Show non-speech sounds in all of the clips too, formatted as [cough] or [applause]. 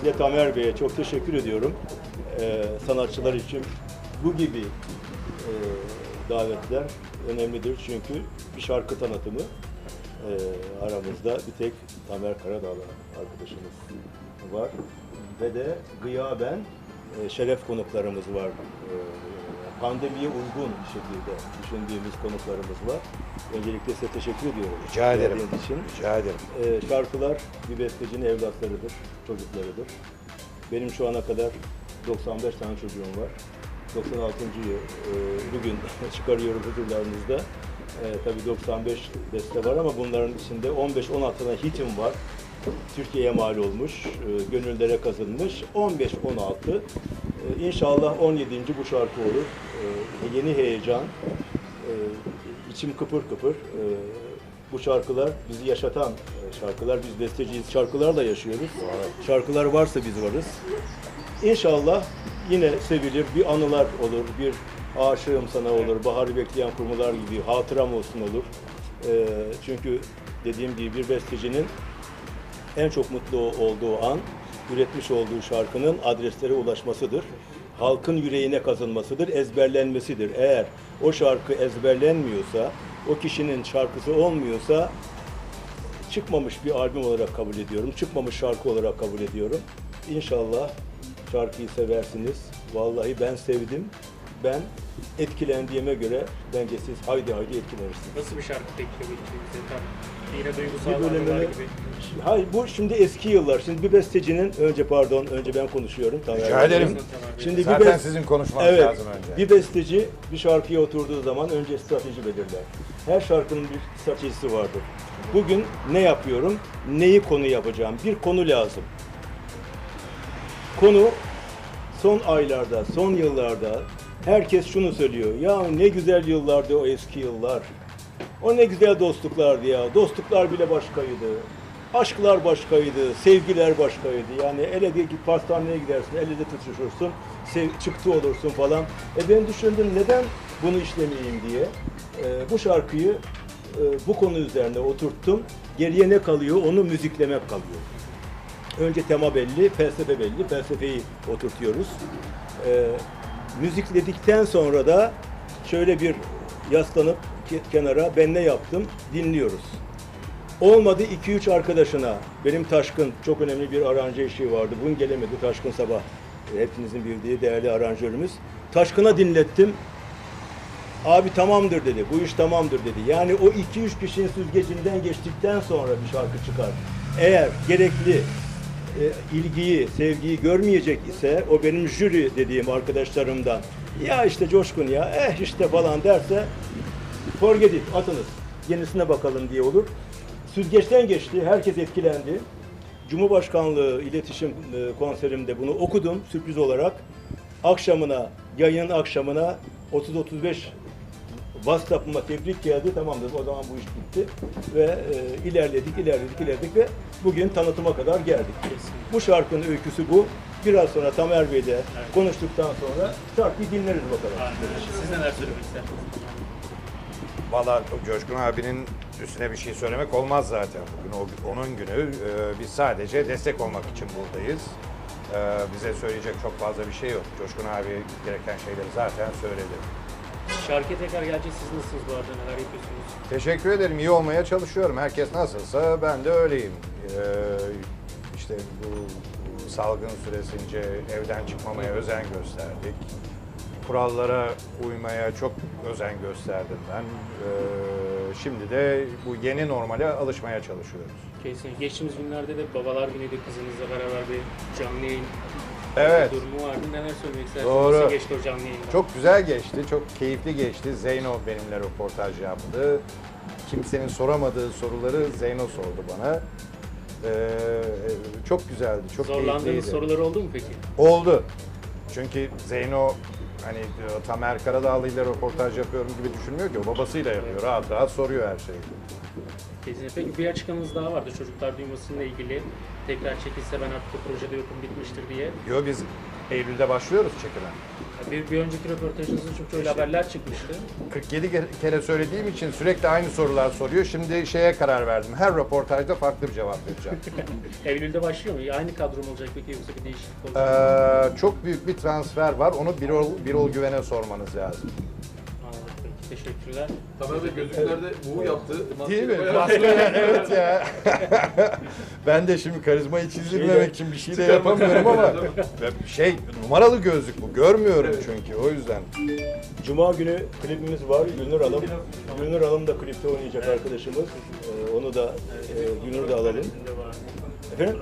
öncelikle Tamer Bey'e çok teşekkür ediyorum. Ee, sanatçılar için bu gibi e, davetler önemlidir çünkü bir şarkı tanıtımı e, aramızda bir tek Tamer Karadağlı arkadaşımız var ve de gıyaben e, şeref konuklarımız var. E, pandemiye uygun bir şekilde düşündüğümüz konuklarımız var. Öncelikle size teşekkür ediyorum. Rica ederim. geldiğiniz için. Rica ederim. Ee, şarkılar bir bestecinin evlatlarıdır, çocuklarıdır. Benim şu ana kadar 95 tane çocuğum var. 96. yıl e, bugün [laughs] çıkarıyorum huzurlarınızda. E, tabii 95 beste var ama bunların içinde 15-16 tane hitim var. Türkiye'ye mal olmuş, e, gönüllere kazınmış. 15-16. E, inşallah 17. bu şarkı olur. E, yeni heyecan, e, içim kıpır kıpır. E, bu şarkılar bizi yaşatan e, şarkılar. Biz besteciyiz, şarkılarla yaşıyoruz. Şarkılar varsa biz varız. İnşallah yine sevilir, bir anılar olur, bir aşığım sana olur, baharı bekleyen kurmular gibi hatıram olsun olur. E, çünkü dediğim gibi bir bestecinin en çok mutlu olduğu an üretmiş olduğu şarkının adreslere ulaşmasıdır. Halkın yüreğine kazınmasıdır, ezberlenmesidir. Eğer o şarkı ezberlenmiyorsa, o kişinin şarkısı olmuyorsa çıkmamış bir albüm olarak kabul ediyorum. Çıkmamış şarkı olarak kabul ediyorum. İnşallah şarkıyı seversiniz. Vallahi ben sevdim. Ben etkilendiğime göre bence siz haydi haydi etkilenirsiniz. Nasıl bir şarkı bu bize tam? Yine duygusal Bir bölümünü- gibi. Hayır bu şimdi eski yıllar. Şimdi bir bestecinin önce pardon önce ben konuşuyorum. Tamer Rica ederim. Şimdi bir Zaten best- sizin konuşmanız Evet. lazım önce. Bir besteci bir şarkıya oturduğu zaman önce strateji belirler. Her şarkının bir stratejisi vardır. Bugün ne yapıyorum? Neyi konu yapacağım? Bir konu lazım. Konu son aylarda, son yıllarda herkes şunu söylüyor. Ya ne güzel yıllardı o eski yıllar. O ne güzel dostluklardı ya. Dostluklar bile başkaydı. Aşklar başkaydı, sevgiler başkaydı. Yani el ele git pastaneye gidersin, el ele tutuşursun, sev, çıktı olursun falan. E ben düşündüm neden bunu işlemeyeyim diye. E, bu şarkıyı e, bu konu üzerine oturttum. Geriye ne kalıyor? Onu müziklemek kalıyor. Önce tema belli, felsefe belli. Felsefeyi oturtuyoruz. Ee, müzikledikten sonra da şöyle bir yaslanıp ke- kenara ben ne yaptım dinliyoruz. Olmadı 2-3 arkadaşına. Benim Taşkın çok önemli bir aranje işi vardı. Bugün gelemedi Taşkın Sabah. e, Hepinizin bildiği değerli aranjörümüz. Taşkın'a dinlettim. Abi tamamdır dedi. Bu iş tamamdır dedi. Yani o 2-3 kişinin süzgecinden geçtikten sonra bir şarkı çıkar. Eğer gerekli e, ilgiyi, sevgiyi görmeyecek ise o benim jüri dediğim arkadaşlarımdan ya işte coşkun ya eh işte falan derse forget it, atınız. Yenisine bakalım diye olur. Süzgeçten geçti. Herkes etkilendi. Cumhurbaşkanlığı iletişim e, konserimde bunu okudum sürpriz olarak. Akşamına, yayın akşamına 30-35 WhatsApp'ıma tebrik geldi. Tamam dedim o zaman bu iş bitti. Ve e, ilerledik, ilerledik, ilerledik ve bugün tanıtıma kadar geldik. Bu şarkının öyküsü bu. Biraz sonra Tamer Bey'de konuştuktan sonra şarkıyı dinleriz bakalım. Aynen. Siz neler söylemek istersiniz? Valla Coşkun abinin üstüne bir şey söylemek olmaz zaten. Bugün o, onun günü. Ee, biz sadece destek olmak için buradayız. Ee, bize söyleyecek çok fazla bir şey yok. Coşkun abi gereken şeyleri zaten söyledi. Şarkıya tekrar geleceğiz. Siz nasılsınız bu arada? Neler yapıyorsunuz? Teşekkür ederim. İyi olmaya çalışıyorum. Herkes nasılsa ben de öyleyim. Ee, işte bu, salgın süresince evden çıkmamaya özen gösterdik. Kurallara uymaya çok özen gösterdim ben. Ee, şimdi de bu yeni normale alışmaya çalışıyoruz. Kesin. Geçtiğimiz günlerde de babalar günüydü kızınızla beraber bir canlı yayın Evet. durumu vardı. Neler söylemek istersiniz? Doğru. Nasıl geçti o canlı yayında? Çok güzel geçti, çok keyifli geçti. Zeyno benimle röportaj yaptı. Kimsenin soramadığı soruları Zeyno sordu bana. Ee, çok güzeldi, çok Zorlandığınız keyifliydi. sorular oldu mu peki? Oldu. Çünkü Zeyno hani Tamer Karadağlı ile röportaj yapıyorum gibi düşünmüyor ki. O babasıyla yapıyor. Rahat rahat soruyor her şeyi. Kesin. Peki bir açıklamanız daha vardı çocuklar duymasıyla ilgili. Tekrar çekilse ben artık projede yokum bitmiştir diye. Yo biz Eylül'de başlıyoruz çekime. Bir, bir önceki röportajınızda çok öyle haberler çıkmıştı. 47 ke- kere söylediğim için sürekli aynı sorular soruyor. Şimdi şeye karar verdim. Her röportajda farklı bir cevap vereceğim. [laughs] Eylül'de başlıyor mu? Aynı kadro mu olacak peki yoksa bir değişiklik olacak mı? Ee, çok büyük bir transfer var. Onu Birol, Birol Güven'e sormanız lazım. Teşekkürler. Tamer Bey gözlüklerde bu yaptı. Değil mi? [laughs] Bayağı- Baskı- evet ya. [laughs] ben de şimdi karizmayı çizdirmemek için bir şey de yapamıyorum ama [laughs] şey numaralı gözlük bu. Görmüyorum çünkü o yüzden. Cuma günü klibimiz var. Gülnur Hanım. Gülnur Hanım da klipte oynayacak arkadaşımız. Ee, onu da e, Gülnur da alalım. Efendim?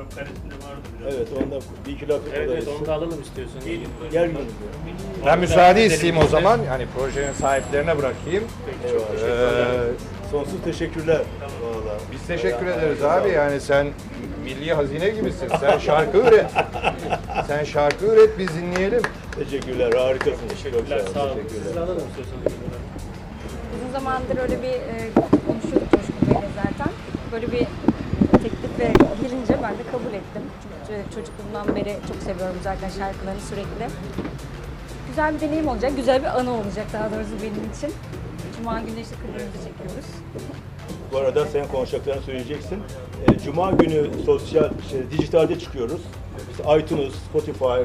Evet, onda bir iki laf Evet, evet onu da alalım istiyorsan. Gel Gülnür. Ben müsaade isteyeyim o zaman. Hani projenin sahiplerine bırakayım. Eyvallah. Ee, Sonsuz teşekkürler. Vallahi. biz teşekkür ederiz abi. Yani sen milli hazine gibisin. Sen şarkı üret. Sen şarkı üret biz dinleyelim. Teşekkürler, harikasınız. Teşekkürler. Çok Sağ olun. Teşekkürler. Siz de alalım istiyorsanız. Uzun zamandır öyle bir e, konuşuyorduk Coşkun Bey'le zaten. Böyle bir ve gelince ben de kabul ettim. Çocukluğumdan beri çok seviyorum zaten şarkılarını sürekli. Güzel bir deneyim olacak, güzel bir anı olacak daha doğrusu benim için. Cuma günü işte klibimizi çekiyoruz. Bu arada sen konuşacaklarını söyleyeceksin. Ee, Cuma günü sosyal, şey, dijitalde çıkıyoruz. İşte iTunes, Spotify, e,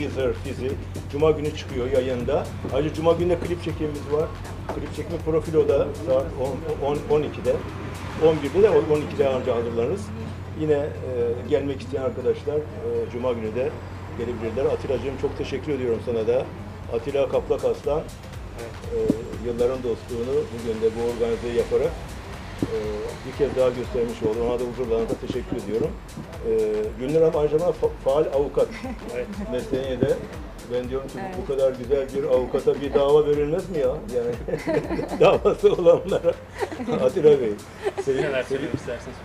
Deezer, Fizi. Cuma günü çıkıyor yayında. Ayrıca Cuma günü de klip çekimimiz var. Klip çekimi Profilo'da saat 10, 10, 12'de. 11'de de 12'de anca hazırlanırız. Yine e, gelmek isteyen arkadaşlar e, Cuma günü de gelebilirler. Atilla'cığım çok teşekkür ediyorum sana da. Atilla Kaplak Aslan e, yılların dostluğunu bugün de bu organizeyi yaparak e, bir kez daha göstermiş oldu. Ona da huzurlarına da teşekkür ediyorum. E, Gülnur Hanım aynı zamanda fa- faal avukat mesleğine de. Ben diyorum ki bu- bu kadar güzel bir avukata bir dava verilmez mi ya? Yani [laughs] davası olanlara. [laughs] Atilla Bey. Senin, söylemek isterseniz.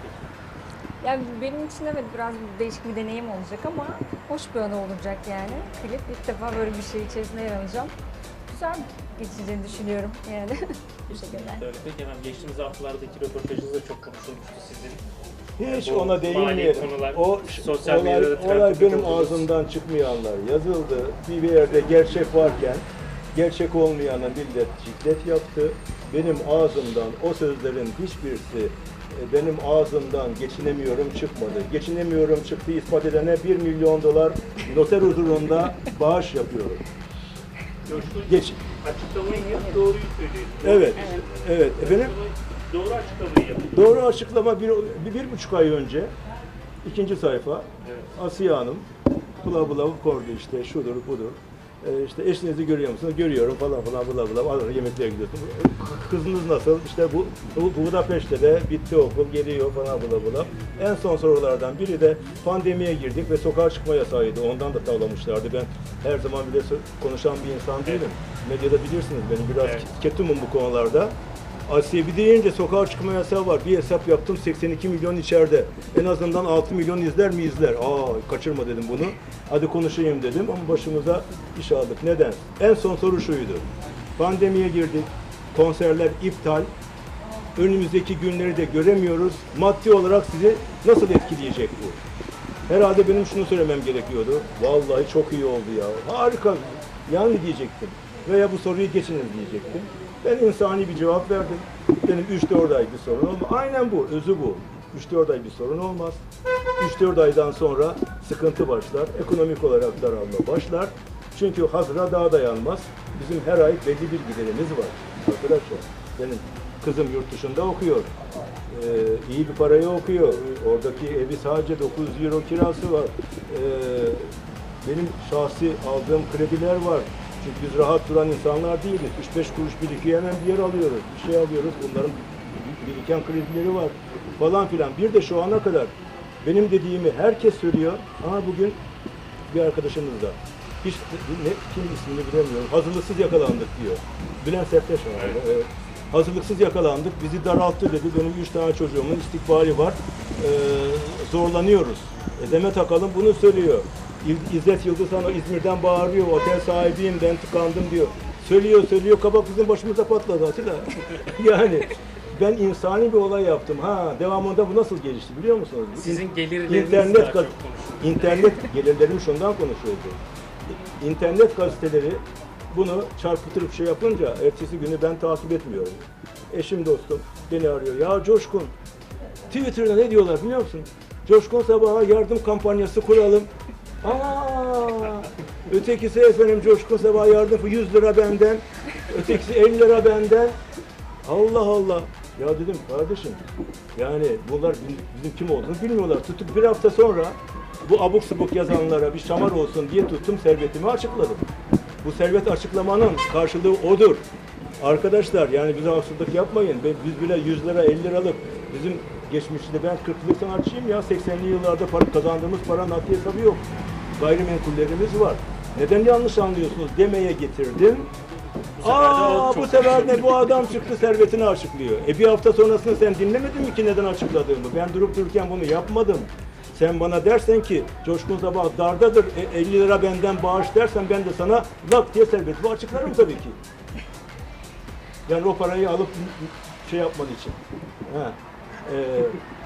Yani benim için evet biraz değişik bir deneyim olacak ama hoş bir anı olacak yani. Klip ilk defa böyle bir şey içerisinde yer alacağım. Güzel geçeceğini düşünüyorum yani. [laughs] şekilde. Öyle peki hemen geçtiğimiz haftalardaki röportajınız da çok konuşulmuştu sizin. Hiç Bu ona değinmeyelim. konular, O sosyal olay, olay benim ağzımdan çıkmayanlar yazıldı. Bir yerde gerçek varken gerçek olmayana millet ciklet yaptı. Benim ağzımdan o sözlerin hiçbirisi benim ağzımdan geçinemiyorum çıkmadı. Geçinemiyorum çıktığı ispat edene 1 milyon dolar noter huzurunda bağış yapıyorum. Geç. Açıklamayı yap, doğruyu söyleyin. Evet. Evet. Efendim? Doğru açıklamayı yapın. Doğru açıklama bir, bir, bir buçuk ay önce ikinci sayfa Asiye Hanım bula bula kordu işte şudur budur. Ee, işte eşinizi görüyor musunuz? Görüyorum falan falan bula bula. Alır yemeklere gidiyorsun. Kızınız nasıl? İşte bu, bu Budapeşte de bitti okul geliyor falan bula bula. En son sorulardan biri de pandemiye girdik ve sokağa çıkma yasağıydı. Ondan da tavlamışlardı. Ben her zaman bile konuşan bir insan değilim. Medyada bilirsiniz benim biraz Evet. ketumum bu konularda. Bir deyince sokağa çıkma yasağı var. Bir hesap yaptım 82 milyon içeride. En azından 6 milyon izler mi izler? Aa kaçırma dedim bunu. Hadi konuşayım dedim ama başımıza iş aldık. Neden? En son soru şuydu. Pandemiye girdik. Konserler iptal. Önümüzdeki günleri de göremiyoruz. Maddi olarak sizi nasıl etkileyecek bu? Herhalde benim şunu söylemem gerekiyordu. Vallahi çok iyi oldu ya. Harika. Yani diyecektim. Veya bu soruyu geçiniz diyecektim. Ben insani bir cevap verdim. Benim 3-4 ay bir sorun olmaz. Aynen bu. Özü bu. 3-4 ay bir sorun olmaz. 3-4 aydan sonra sıkıntı başlar. Ekonomik olarak daralma başlar. Çünkü hazıra daha dayanmaz. Bizim her ay belli bir giderimiz var. Arkadaşlar benim kızım yurt dışında okuyor. Ee, iyi bir paraya okuyor. Oradaki evi sadece 900 euro kirası var. Ee, benim şahsi aldığım krediler var. Çünkü biz rahat duran insanlar değiliz. 3-5 kuruş birikiyor hemen bir yer alıyoruz. Bir şey alıyoruz. Bunların biriken kredileri var falan filan. Bir de şu ana kadar benim dediğimi herkes söylüyor ama bugün bir arkadaşımız da hiç ne, kim ismini bilemiyorum. Hazırlıksız yakalandık diyor. Bülent Serttaş var. Evet. Hazırlıksız yakalandık. Bizi daralttı dedi. Benim üç tane çocuğumun istikbali var. Ee, zorlanıyoruz. E, Demet Akalın bunu söylüyor. İz- İzzet Yıldız Hanım İzmir'den bağırıyor. Otel sahibiyim ben tıkandım diyor. Söylüyor söylüyor kabak bizim başımıza patladı Atilla. [laughs] yani ben insani bir olay yaptım. Ha devamında bu nasıl gelişti biliyor musunuz? Sizin gelirleriniz İnternet daha internet gelirlerim şundan konuşuyordu. internet gazeteleri bunu çarpıtırıp şey yapınca ertesi günü ben takip etmiyorum. Eşim dostum beni arıyor. Ya Coşkun Twitter'da ne diyorlar biliyor musun? Coşkun Sabah'a yardım kampanyası kuralım. Aa, ötekisi efendim Coşkun Sabah'a yardım 100 lira benden. Ötekisi 50 lira benden. Allah Allah. Ya dedim kardeşim yani bunlar bizim kim olduğunu bilmiyorlar. Tutup bir hafta sonra bu abuk subuk yazanlara bir şamar olsun diye tuttum servetimi açıkladım. Bu servet açıklamanın karşılığı odur. Arkadaşlar yani bize haksızlık yapmayın. Biz bile 100 lira 50 liralık bizim geçmişte ben 40 yıllık sanatçıyım ya 80'li yıllarda para, kazandığımız para nakliye hesabı yok. Gayrimenkullerimiz var. Neden yanlış anlıyorsunuz demeye getirdim. Aa bu sefer de bu adam çıktı servetini açıklıyor. E bir hafta sonrasını sen dinlemedin mi ki neden açıkladığımı? Ben durup dururken bunu yapmadım. Sen bana dersen ki Coşkun Sabah dardadır e, 50 lira benden bağış dersen ben de sana lak diye servetimi açıklarım tabii ki. Yani o parayı alıp şey yapman için. Ha. E,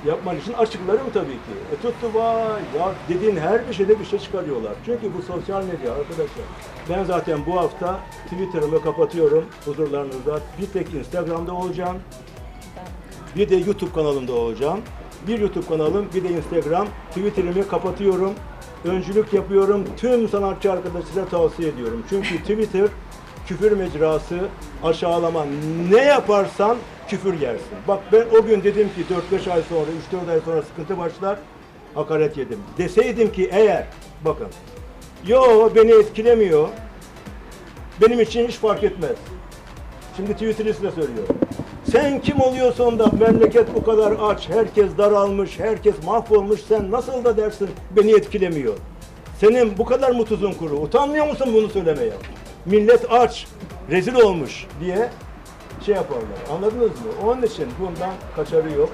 yapman için açıklarım tabii ki. E tuttu vay ya dediğin her bir şeyde bir şey çıkarıyorlar. Çünkü bu sosyal medya arkadaşlar. Ben zaten bu hafta Twitter'ımı kapatıyorum huzurlarınızda. Bir tek Instagram'da olacağım. Bir de YouTube kanalımda olacağım. Bir YouTube kanalım, bir de Instagram. Twitter'ımı kapatıyorum. Öncülük yapıyorum. Tüm sanatçı arkadaşlara tavsiye ediyorum. Çünkü Twitter küfür mecrası, aşağılama. Ne yaparsan küfür yersin. Bak ben o gün dedim ki 4-5 ay sonra, 3-4 ay sonra sıkıntı başlar. Hakaret yedim. Deseydim ki eğer, bakın, yo beni etkilemiyor, benim için hiç fark etmez. Şimdi Twitter'ı söylüyorum. Sen kim oluyorsun da memleket bu kadar aç, herkes daralmış, herkes mahvolmuş, sen nasıl da dersin beni etkilemiyor. Senin bu kadar mı tuzun kuru? Utanmıyor musun bunu söylemeye? Millet aç, rezil olmuş diye şey yaparlar. Anladınız mı? Onun için bundan kaçarı yok.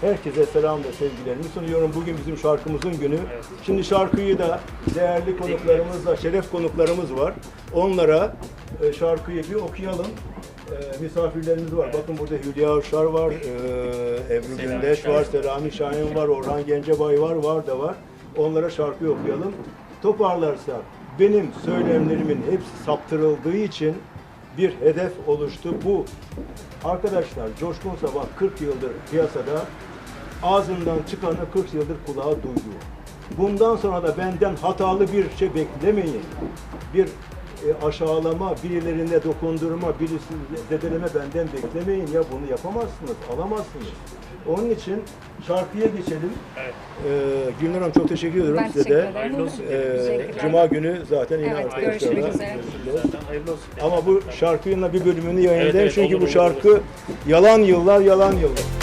Herkese selam ve sevgilerimi sunuyorum. Bugün bizim şarkımızın günü. Şimdi şarkıyı da değerli konuklarımızla, şeref konuklarımız var. Onlara e, şarkıyı bir okuyalım. E, misafirlerimiz var. Bakın burada Hülya Avşar var, e, Ebru Selami Gündeş var. Selami Şahin var, Orhan Gencebay var, var da var. Onlara şarkıyı okuyalım. Toparlarsa benim söylemlerimin hepsi saptırıldığı için bir hedef oluştu. Bu arkadaşlar Coşkun Sabah 40 yıldır piyasada ağzından çıkanı 40 yıldır kulağa duydu. Bundan sonra da benden hatalı bir şey beklemeyin. Bir e, aşağılama, birilerine dokundurma, birisi zedeleme benden beklemeyin. Ya bunu yapamazsınız, alamazsınız. Onun için şarkıya geçelim. Evet. Ee, Gülnur Hanım çok teşekkür ediyorum Ben size teşekkür de. ederim. Hayırlı olsun. Ee. Cuma günü zaten yine Evet, arkadaşlarla. Ama bu şarkının da bir bölümünü yayınlayayım Evet, evet, çünkü olur, bu olur, şarkı yalan yıllar yalan yıllar.